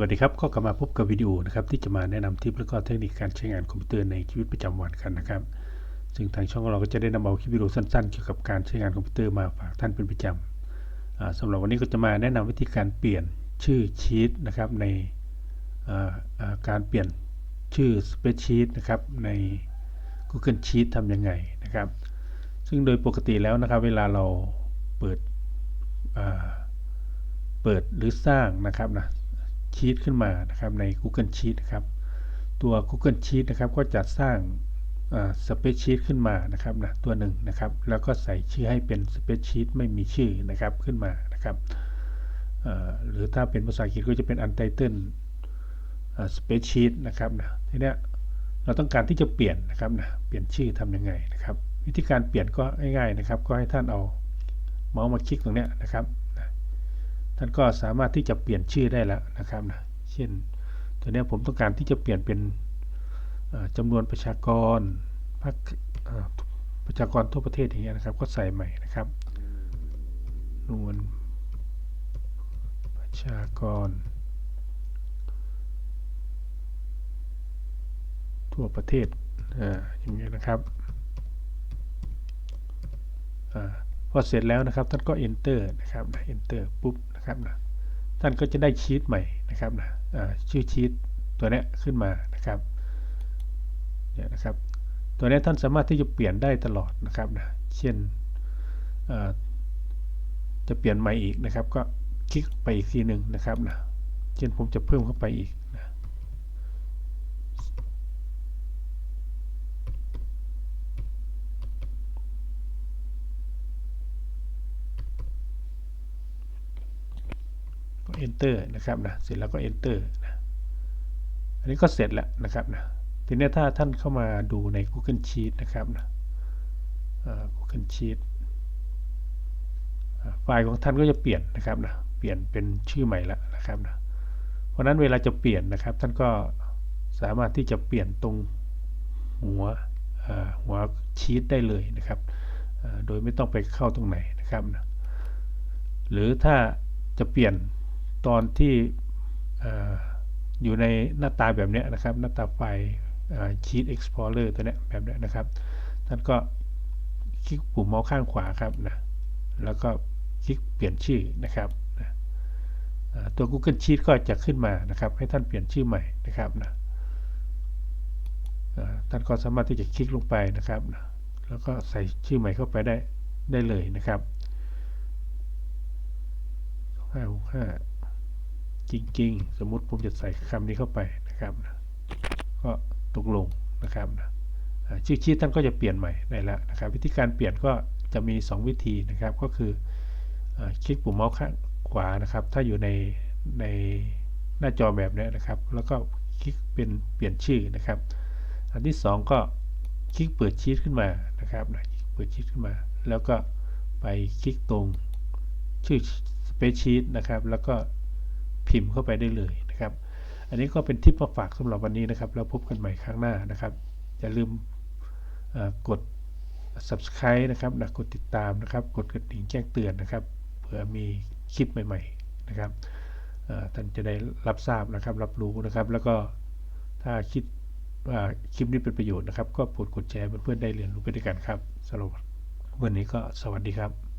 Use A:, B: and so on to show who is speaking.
A: วัสดีครับก็กลับมาพบกับวิดีโอนะครับที่จะมาแนะนำทิปและก็เทคนิคการใช้งานคอมพิวเตอร์ในชีวิตประจำวันกันนะครับ ซึ่งทางช่องของเราก็จะได้นำเอาคลิปวิดีโอสั้นๆเกี่ยวกับการใช้งานคอมพิวเตอร์มาฝากท่านเป็นประจำอ่าสำหรับวันนี้ก็จะมาแนะนำวิธีการเปลี่ยนชื่อชีตนะครับในการเปลี่ยนชื่อสเปซชีตนะครับใน Google Sheet ทำยังไงนะครับ ซึ่งโดยปกติแล้วนะครับเวลาเราเปิดเปิดหรือสร้างนะครับนะ ชีตขึ้นมานะครับใน Google Sheet นะครับตัว Google Sheet นะครับก็จะสร้างสเปซชีตขึ้นมานะครับนะตัวหนึ่งนะครับแล้วก็ใส่ชื่อให้เป็นสเปซชีตไม่มีชื่อนะครับขึ้นมานะครับหรือถ้าเป็นภาษาอังกฤษก็จะเป็น untitled spreadsheet นะครับนะทีเนี้ยเราต้องการที่จะเปลี่ยนนะครับนะเปลี่ยนชื่อทำยังไงนะครับ วิธีการเปลี่ยนก็ง่ายๆนะครับ ก็ให้ท่านเอาเมาส์มาคลิกตรงเนี้ยนะครับ ท่านก็สามารถที่จะเปลี่ยนชื่อได้แล้วนะครับนะเช่นตัวนี้ผมต้องการที่จะเปลี่ยนเป็นจำนวนประชากรภาคประชากรทั่วประเทศอย่างเงี้ยนะครับ ก็ใส่ใหม่นะครับจำนวนประชากร ทั่วประเทศอ่าอย่างเงี้ยนะครับอาพอเสร็จแล้วนะครับท่านก็ enter นะครับ enter ปุ๊บ นะครับนะท่านก็จะได้ชีตใหม่นะครับนะชื่อชีตตัวนี้ขึ้นมานะครับเนี่ยนะครับ ตัวนี้ท่านสามารถที่จะเปลี่ยนได้ตลอดนะครับนะเช่นจะเปลี่ยนใหม่อีกนะครับ ก็คลิกไปอีกทีหนึ่งนะครับนะเช่นผมจะเพิ่มเข้าไปอีกนะ enter นะครับนะเสร็จแล้วก็ enter นะอันนี้ก็เสร็จแล้วนะครับนะทีนี้ถ้าท่านเข้ามาดูใน Google Sheet นะครับนะ Google Sheet ไฟล์ของท่านก็จะเปลี่ยนนะครับนะเปลี่ยนเป็นชื่อใหม่แล้วนะครับนะเพราะนั้นเวลาจะเปลี่ยนนะครับ ท่านก็สามารถที่จะเปลี่ยนตรงหัวหัวชีตได้เลยนะครับ โดยไม่ต้องไปเข้าตรงไหนนะครับนะหรือถ้าจะเปลี่ยน ตอนที่ออยู่ในหน้าตาแบบนี้นะครับ หน้าตาไฟล์ Sheet Explorer ตัวนี้แบบนี้นะครับท่านก็คลิกปุ่มเมาส์ข้างขวาครับนะแล้วก็คลิกเปลี่ยนชื่อนะครับนะตัว Google Sheet ก็จะขึ้นมานะครับ ให้ท่านเปลี่ยนชื่อใหม่นะครับนะท่านก็สามารถที่จะคลิกลงไปนะครับนะแล้วก็ใส่ชื่อใหม่เข้าไปได้ได้เลยนะครับห้าหกห้า จริง ๆ สมมุติผมจะใส่คำนี้เข้าไปนะครับนะก็ตกลงนะครับนะชื่อชีตท่านก็จะเปลี่ยนใหม่ได้แล้วนะครับ วิธีการเปลี่ยนก็จะมี 2 วิธีนะครับก็คืออคลิกปุ่มเมาส์ข้างขวานะครับ ถ้าอยู่ในในหน้าจอแบบนี้นะครับ แล้วก็คลิกเป็นเปลี่ยนชื่อนะครับ อันที่ 2 ก็คลิกเปิดชีตขึ้นมานะครับนะคลิกเปิดชีตขึ้นมา แล้วก็ไปคลิกตรงชื่อ Spreadsheet นะครับ แล้วก็ พิมพ์เข้าไปได้เลยนะครับ อันนี้ก็เป็นทิปมาฝากสำหรับวันนี้นะครับ แล้วพบกันใหม่ครั้งหน้านะครับ อย่าลืมกด subscribe นะครับนะกดติดตามนะครับ กดกระดิ่งแจ้งเตือนนะครับ เผื่อมีคลิปใหม่ๆนะครับท่านจะได้รับทราบนะครับ รับรู้นะครับ แล้วก็ถ้าคิดว่าคลิปนี้เป็นประโยชน์นะครับ ก็โปรดกดแชร์เพื่อนๆได้เรียนรู้ไปด้วยกันครับสำหรับวันนี้ก็สวัสดีครับ